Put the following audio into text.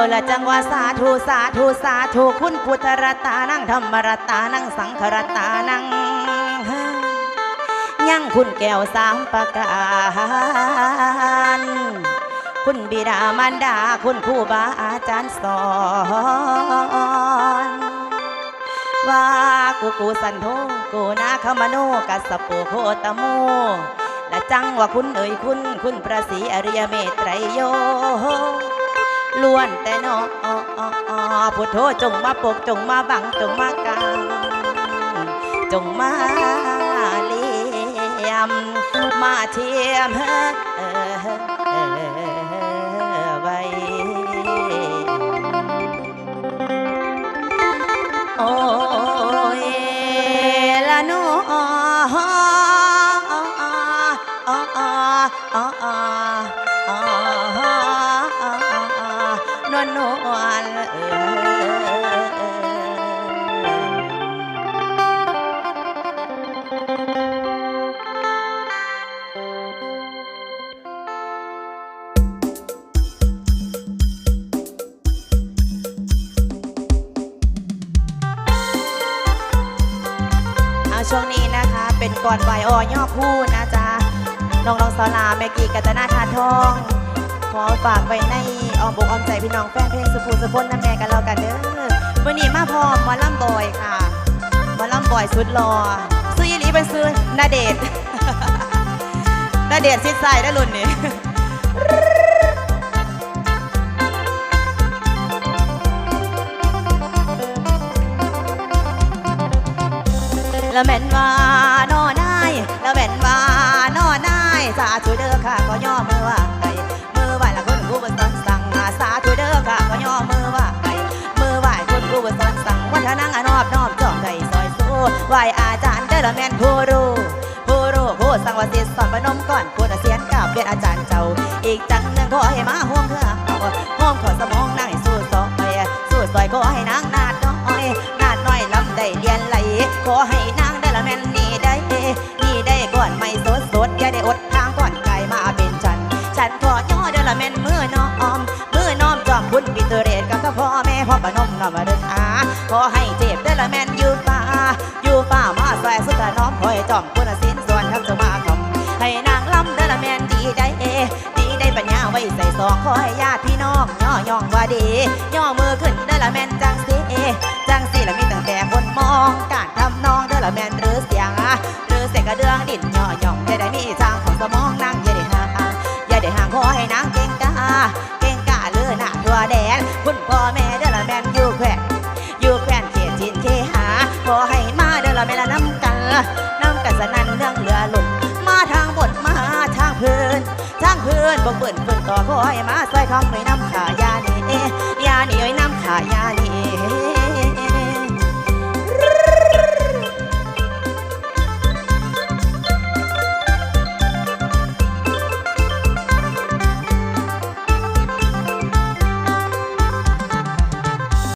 แล้วละจังว่าสาธุสาธุสาธุคุณพุทธรัตานังธรรมรัตานังสังขรัตานังยังคุณแก้วสามประการคุณบิดามารดาคุณครูบาอาจารย์สอนว่ากูกูสันโทกูนาคมโนกัสปุโคตโมและจังว่าคุณเอ่ยคุณ คุณประสีอริยเมตไตรโย ล้วนแต่นอพุทโธจงมาปกจงมาบังจงมากังจงมาเลี่ยมมาเทียมเออไว้โอ้ยละโนนวล นวลเออาช่วงนี้นะคะ เป็นก่อนไหวออย่อคู่นะจ๊ะน้องน้องๆสาวลาแมกีกัตนาทานทอง ขอฝากไว้ในอ้อมอกอ้อมใจพี่น้องแฟนเพลงสุภูสุพนน้ำแม่กันแล้วกันเด้อวันนี้มาพร้อมมอลำบอยค่ะมอลำบอยสุดหล่อซื้อยีหลีไปซื้อนาเดชน์นาเดชซิดใส่ได้รุ่นนี้แล้วแม่นว่า อนสั่งนทนังอนอบน้อมจอมใจซอยสู้ไหวอาจารย์เดลแมนผู้รู้ผู้รู้ผู้สังวาสิสอนพนมก่อนผู้นเสียนกับเป็นอาจารย์เจ้า อีกจังหนึ่งขอให้มาห่วงเพื่อเอาห่วงขอสมองนั่งให้สู้ซอยสู้ซอยขอให้นางนาดน้อยนาดน้อยลำได้เรียนไหลขอให้นางได้ลแมนนี่ได้นี่ได้ก่อนไม่สดสดอย่าได้อดทางก่อนไก่มาเป็นฉัน ฉันขอย่อเดลแมนมือน้อมมือน้อมจอมบุญปิเตอร์เรศกับพ่อแม่พ่อปนมนอมาเดินอาขอให้ ละแม่นอยู่ป่าอยู่ป่ามาใส่สุดน้อมคอยจอมคุณสินส่วนทับจะมาคำให้นางลำได้อละแม่นดีได้เอดีได้ปัญญาไว้ใส่ซองขอให้ญาติพี่น้องย่อย่องว่าดีย่อมือขึ้นได้อละแม่นจังสิจังสิละมีตั้งแต่คนมองการทำนองได้อละแม่นหรือเสียงหรือเสียงกระเดืองดินย่อย่องจะได้มีทางของสมองนั่งอย่าได้ห่างอย่าได้ห่างขอให้นางเก่งกาเก่งกาเลือหน้าทั่วแดนคุณพ่อแม่ เพื่อนบอกเปิ่นเปิ่นต่อคอยมาใส่คำหน่อยน้ำขายานี่ยานี่เอ้ยน้ำขายานี่